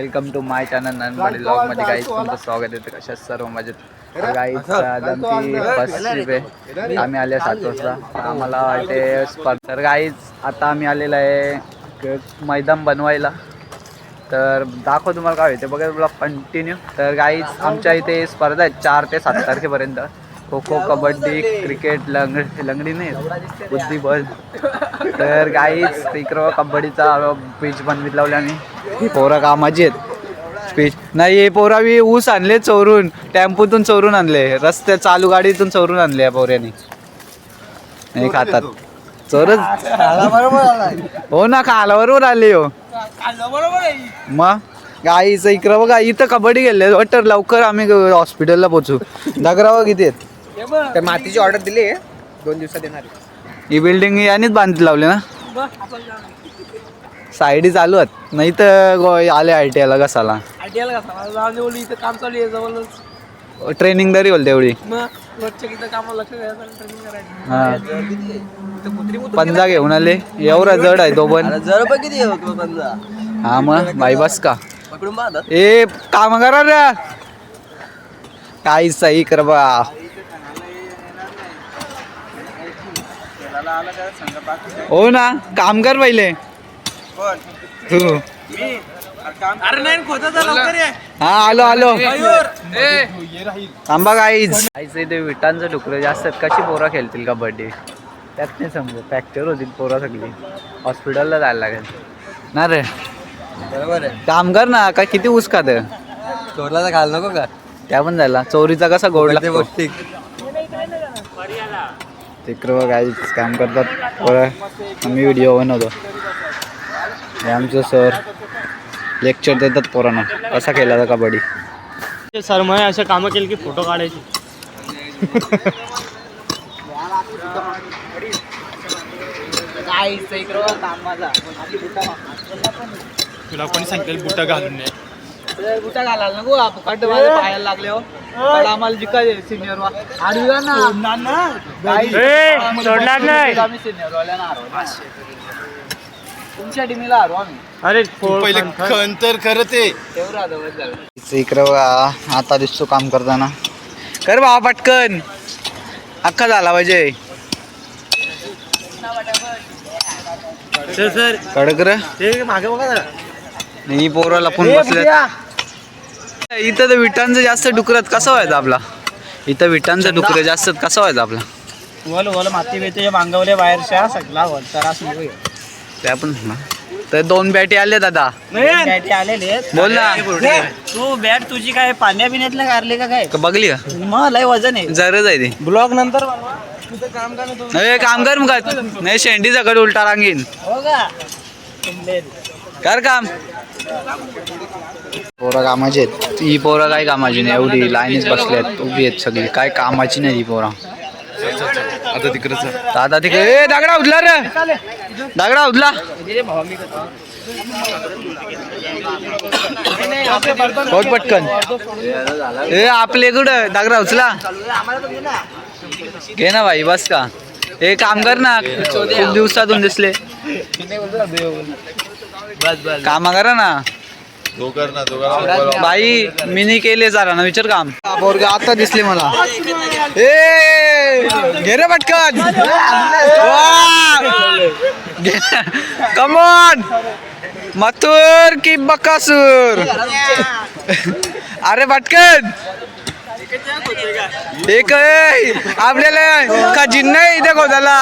Welcome to my channel Nandwadi ब्लॉगमध्ये काही तुमचं स्वागत आहे कशा सर्व मजेत आज आमची फर्स्ट ट्रिप आहे. आम्ही आले सात वाजता आम्हाला इथे स्पर्धा तर गाईच आता आम्ही आलेलं आहे मैदान बनवायला. तर दाखव तुम्हाला काय होते बघा ब्लॉग कंटिन्यू तर गाईच आमच्या इथे स्पर्धा आहेत चार ते सात तारखेपर्यंत. खो खो कबड्डी क्रिकेट लंग लंगडी नाही. बुद्धिबळ तर गाईच इकडं कबड्डीचा पीच बनवीत लावले आम्ही पोरं कामाची आहेत. पीच नाही हे पोरावी ऊस आणले चोरून. टेम्पोतून चोरून आणले. रस्ते चालू गाडीतून चोरून आणले या पोऱ्याने. नाही खातात. चोरच हो ना खाला बरोबर आले हो. मग गाईचं इकडं बघा इथं कबड्डी गेले वाटतं लवकर आम्ही हॉस्पिटलला पोचू दगरावा किती आहेत तर मातीची ऑर्डर दिली आहे दोन दिवसात येणार आहे. ही बिल्डिंग यानेच बांधली लावली ना? साईडी चालू आहेत नाही तर गो- आले आय टी आयला कसाला आयडियाला का जाऊन बोलली इथं काम चालू आहे जवळच. ट्रेनिंग तरी बोलते एवढी मग लक्ष इथं कामावर लक्ष द्यायचं आणि ट्रेनिंग करायचं. हा. पंजा घेऊन आले. एवढा जड आहे तो पण. जर बघ किती होतो समजा हा मग बाई बस का? पकडून ए काम करा रे. काही सही कर बा. हो ना काम कर पहिले तू अरे नाही खोदाचा लवकर ये. हा आलो आलो. थांबा काहीच काहीच ते विटांचं डुकरं जास्त कशी पोरं खेळतील कबड्डी त्यात नाही समजत. फ्रॅक्चर होतील पोरं सगळी. हॉस्पिटलला जायला लागेल. ना रे. बरोबर आहे. काम कर ना काय किती ऊस खात? चोरला तर घाल नको का? त्या पण झाला. चोरीचा कसा गोड लागतो? तिकडं काही काम करतात. पोरं आम्ही व्हिडिओ बनवतो. हे आमचं सर लेक्चर देतात पोरांना. कसा खेळायचा कबड्डी. सर मग अशा कामं केली की फोटो काढायचे. तुला कोणी सांगेल बुटा घालून नाही बुटा घालायला नको पायाला लागले हो. आम्हाला जिकाय सिनियर सोडणार नाही. आम्ही सिनियर वाल्याला हरवलं तुमच्या टीमीला हरवू आम्ही. अरे पहिले खन तर खरं ते. इकडं बघा आता दिसतो काम करताना. कर बा पटकन. अख्खा झाला पाहिजे. Sir sir. कडक रे. ते मागे बघा जरा. ही पोरं लपून बसले इथं तर विटांचं जास्त डुकरत कसं व्हायचं आपला? इथं विटांचं डुकर जास्त कसं व्हायचं आपला? वल वल माती बिती मांगवले बाहेरच्या. सगळा वल. त्रास नको त्या पण ना. तर दोन बॅटी आले दादा. बॅटी आलेले आहेत. बोल ना. तू बॅट तुझी काय पाण्या बिण्यातलं कारले का काय? का बघली का? मग लय वजन आहे. जरच आहे ती. ब्लॉग नंतर बनवा. तुझं काम का नाही काम कर मग. नाही शेंडी सकट उलटा रांगीन. हो का. कर काम. पोरं कामाची आहेत. ही पोरं काय कामाची नाही एवढी लाईनीच बसली आहेत उभी आहेत सगळी. काय कामाची नाही ही पोरं. आता तिकडच दादा तिकडे ए दगडा उठला रे. दगडा उठला बहुत पटकन. ए आपले कुठं? दगडा उचला. घे ना भाई बस का. हे काम कर ना. खूप दिवसातून दिसले. कामा करा ना. बाई मिनी केले जरा ना विचार काम. पोरगा आता दिसले मला. ए घे रे पटकन. कमॉन मथुर की बकासूर. अरे पटकन. एक आहे. आपल्याला खजिना नाही इथे खोदाला.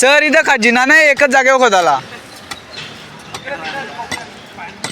सर इथं खजिना नाही एकच जागेवर खोदाला.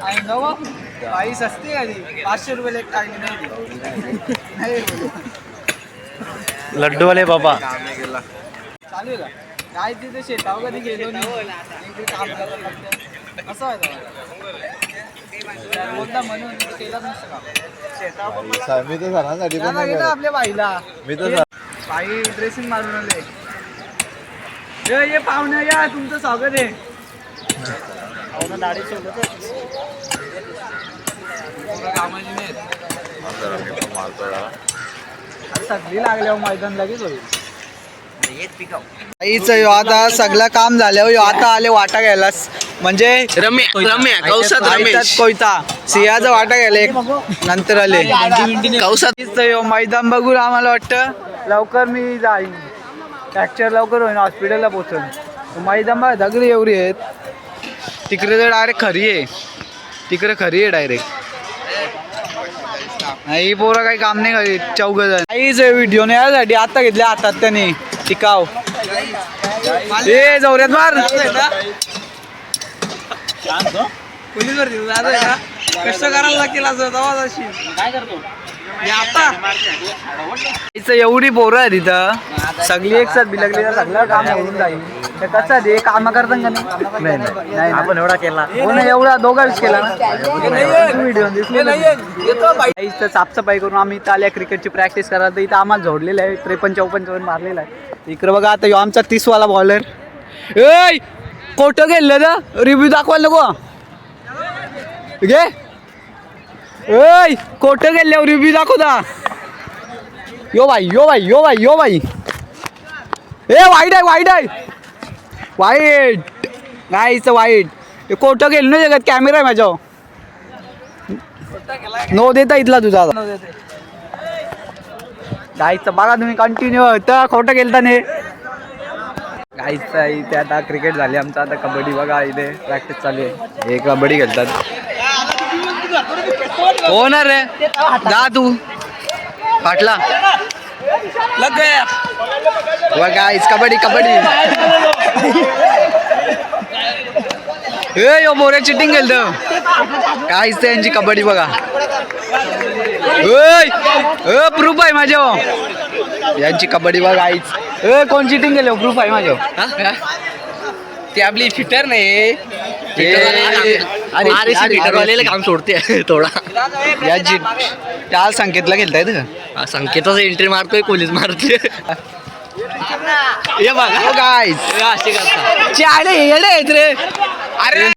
रा. बाई सस्ती आहे ती. पाचशे रुपये एक टाळली नाही लड्डूवाले बाबा चालू आहे का काय तिथे शेतावर कधी गेलो नाही काम. असं कोणता म्हणून केलाच नसतं का मी तर पण गेलं. आपल्या बाईला मी तर बाई ड्रेसिंग मारून आले ये ये पाहुणे या तुमचं स्वागत आहे लागल्यावर मैदान लगेच होईल. आईच आता सगळं काम झाल्यावर आता आले वाटा घ्यायला. म्हणजे कोयता. सिंहाचा वाटा घ्यायला एक नंतर आले. कौसात. मैदान बघून आम्हाला वाटतं. लवकर मी जाईन. फ्रॅक्चर लवकर होईन हॉस्पिटलला पोहोचून मैदान बघा दगडी एवढी आहेत. तिकडे तर डायरेक्ट खरी आहे. तिकडे खरी आहे डायरेक्ट नाही पोरं काही काम नाही करीत चौघ जण. काहीच व्हिडिओ नाही यासाठी आता घेतल्या हातात त्याने. टिकाव. ए जवऱ्यात मार. पोलीस कष्ट करायला लागतील असं अशी काय करतो आता एवढी पोरं आहे तिथं सगळी एक साथ बिलगली सगळं काम होऊन जाईल. कसं ते काम करतात का नाही? नाही आपण एवढा केला. एवढा दोघाच केला व्हिडिओ दिसले इथं साफसफाई करून आम्ही इथं आल्या क्रिकेटची प्रॅक्टिस करायला तर इथं आम्हाला जोडलेलं आहे त्रेपन्न चौपन्न रन मारलेला आहे. इकडं बघा आता ह्यो आमचा तीसवाला बॉलर ए कोटं गेलं ना रिव्ह्यू दाखवायला नको. घे. ओय कोटं गेल्यावर रिव्ह्यू दाखवता यो भाई यो भाई यो भाई यो भाई ए वाईट आहे वाईट आहे. वाईट. गाईचं वाईट. हे कोटं गेलं ना जगात? कॅमेरा आहे माझ्या नो देता इथला तुझा. गायचं बघा तुम्ही कंटिन्यू होतं खोटं गेलता ने गायचं इथे आता क्रिकेट झाली आमचं. आता कबड्डी बघा इथे. प्रॅक्टिस चालू आहे. हे कबड्डी खेळतात. हो ना रे? जा तू. फाटला. लग गया गाईस कबड्डी कबड्डी. ए यो मोरे चिटिंग केलं काहीच त्यांची कबड्डी बघा. ए प्रूफ आहे माझ्या यांची कबड्डी बघा आईच ए कोण चिटिंग केलं? प्रूफ आहे माझ्या ती आपली फिटर नाही. अरे काम सोडते थोडा. यांची त्या संकेतला गेलताय संकेताचा एंट्री मारतोय पोलीस मारतोय हे बघा गाईस असे करता. चाले येडे आहेत रे. अरे!